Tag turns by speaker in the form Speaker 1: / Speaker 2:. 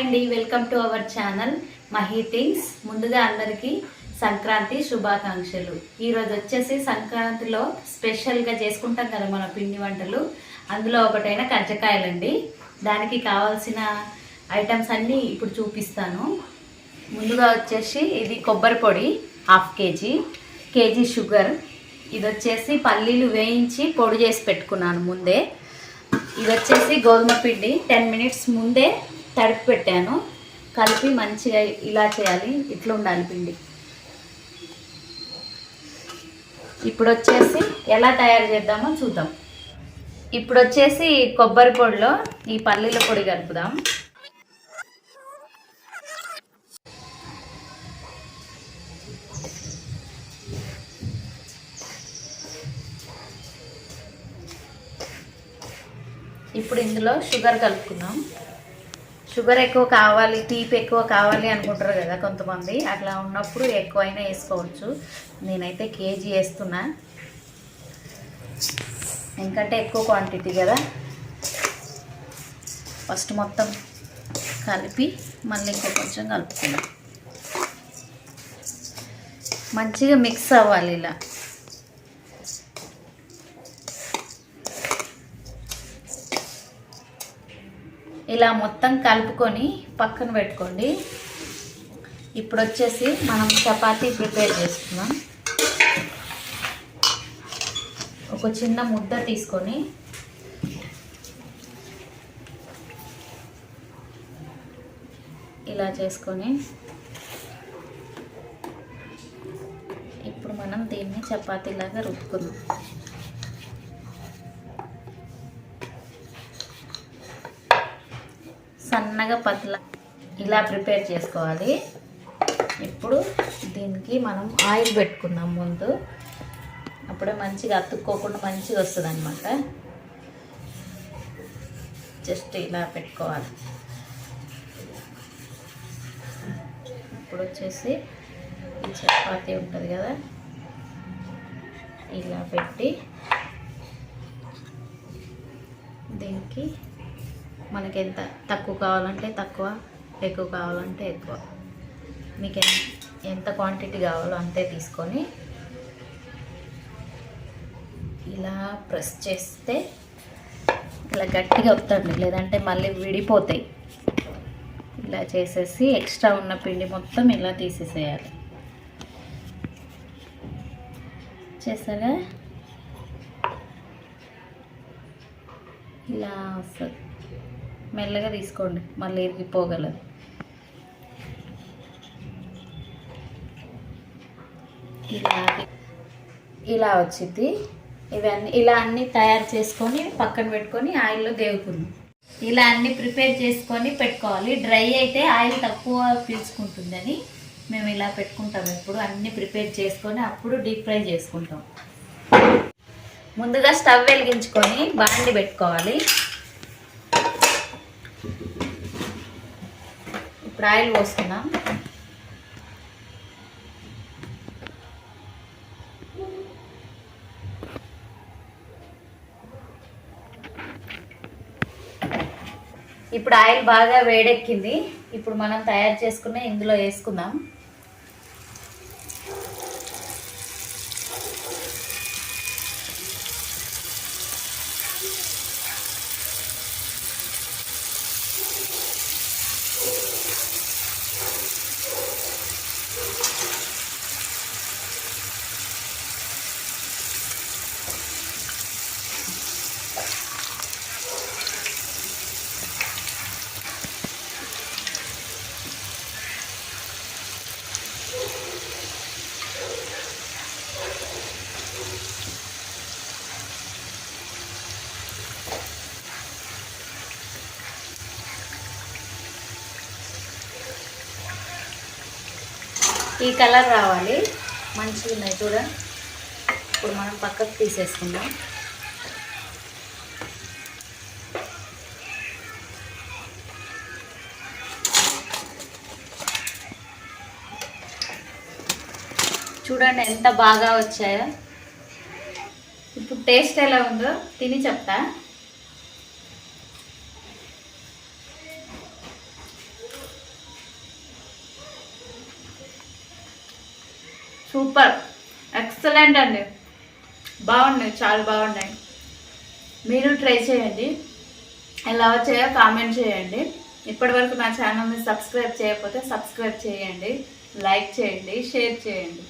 Speaker 1: అండి welcome to our channel Mahi things. ముందుగా అందరికీ సంక్రాంతి శుభాకాంక్షలు. ఈరోజు వచ్చేసి సంక్రాంతిలో స్పెషల్గా చేసుకుంటాం కదా మన పిండి వంటలు. అందులో ఒకటైన కజ్జకాయలండి. దానికి కావాల్సిన ఐటమ్స్ అన్నీ ఇప్పుడు చూపిస్తాను. ముందుగా వచ్చేసి ఇది కొబ్బరి పొడి హాఫ్ కేజీ కేజీ షుగర్. ఇది వచ్చేసి పల్లీలు వేయించి పొడి చేసి పెట్టుకున్నాను ముందే. ఇది వచ్చేసి గోధుమ పిండి టెన్ మినిట్స్ ముందే తడిపి పెట్టాను. కలిపి మంచిగా ఇలా చేయాలి. ఇట్లా ఉండాలి పిండి. ఇప్పుడు వచ్చేసి ఎలా తయారు చేద్దామో చూద్దాం. ఇప్పుడు వచ్చేసి కొబ్బరి పొడిలో ఈ పల్లీల పొడి కలుపుదాం. ఇప్పుడు ఇందులో షుగర్ కలుపుకుందాం. షుగర్ ఎక్కువ కావాలి తీపి ఎక్కువ కావాలి అనుకుంటారు కదా కొంతమంది. అట్లా ఉన్నప్పుడు ఎక్కువైనా వేసుకోవచ్చు. నేనైతే కేజీ వేస్తున్నా. ఎందుకంటే ఎక్కువ క్వాంటిటీ కదా. ఫస్ట్ మొత్తం కలిపి మళ్ళీ ఇంకో కొంచెం కలుపుకుందాం. మంచిగా మిక్స్ అవ్వాలి ఇలా. ఇలా మొత్తం కలుపుకొని పక్కన పెట్టుకోండి. ఇప్పుడు వచ్చేసి మనం చపాతీ ప్రిపేర్ చేసుకున్నాం ఒక చిన్న ముద్ద తీసుకొని ఇలా చేసుకొని ఇప్పుడు మనం దీన్ని చపాతీలాగా రుబ్బుకుందాం. సన్నగా పతల ఇలా ప్రిపేర్ చేసుకోవాలి. ఇప్పుడు దీనికి మనం ఆయిల్ పెట్టుకుందాం ముందు. అప్పుడే మంచిగా అతుక్కోకుండా మంచిగా వస్తుంది అనమాట జస్ట్ ఇలా పెట్టుకోవాలి. ఇప్పుడు వచ్చేసి ఈ చపాతీ ఉంటుంది కదా. ఇలా పెట్టి దీనికి మనకి ఎంత తక్కువ కావాలంటే తక్కువ ఎక్కువ కావాలంటే ఎక్కువ. మీకు ఎంత ఎంత క్వాంటిటీ కావాలో అంతే తీసుకొని ఇలా ప్రెస్ చేస్తే ఇలా గట్టిగా వస్తుంది లేదంటే మళ్ళీ విడిపోతాయి. ఇలా చేసేసి ఎక్స్ట్రా ఉన్న పిండి మొత్తం ఇలా తీసేసేయాలి. చేసారా ఇలా వస్తుంది. మెల్లగా తీసుకోండి. మళ్ళీ ఇరిగిపోగలదు ఇలా ఇలా వచ్చింది. ఇవన్నీ ఇలా అన్నీ తయారు చేసుకొని పక్కన పెట్టుకొని ఆయిల్లో దేవుకుందాం ఇలా అన్నీ ప్రిపేర్ చేసుకొని పెట్టుకోవాలి. డ్రై అయితే ఆయిల్ తక్కువ పీల్చుకుంటుందని మేము ఇలా పెట్టుకుంటాం ఎప్పుడు. అన్నీ ప్రిపేర్ చేసుకొని అప్పుడు డీప్ ఫ్రై చేసుకుంటాం. ముందుగా స్టవ్ వెలిగించుకొని బాండి పెట్టుకోవాలి. ఇప్పుడు ఆయిల్ పోసుకుందాం. ఇప్పుడు ఆయిల్ బాగా వేడెక్కింది. ఇప్పుడు మనం తయారు చేసుకున్న ఇందులో వేసుకుందాం. ఈ కలర్ రావాలి. మంచిగా ఉన్నాయి చూడ. ఇప్పుడు మనం పక్కకు తీసేసుకుందాం. చూడండి ఎంత బాగా వచ్చాయో. ఇప్పుడు టేస్ట్ ఎలా ఉందో తిని చెప్తా.
Speaker 2: సూపర్. ఎక్సలెంట్ అండి. బాగున్నాయి చాలా బాగున్నాయి. మీరు ట్రై చేయండి. ఎలా వచ్చాయో కామెంట్ చేయండి. ఇప్పటివరకు నా ఛానల్ని సబ్స్క్రైబ్ చేయకపోతే సబ్స్క్రైబ్ చేయండి. లైక్ చేయండి షేర్ చేయండి.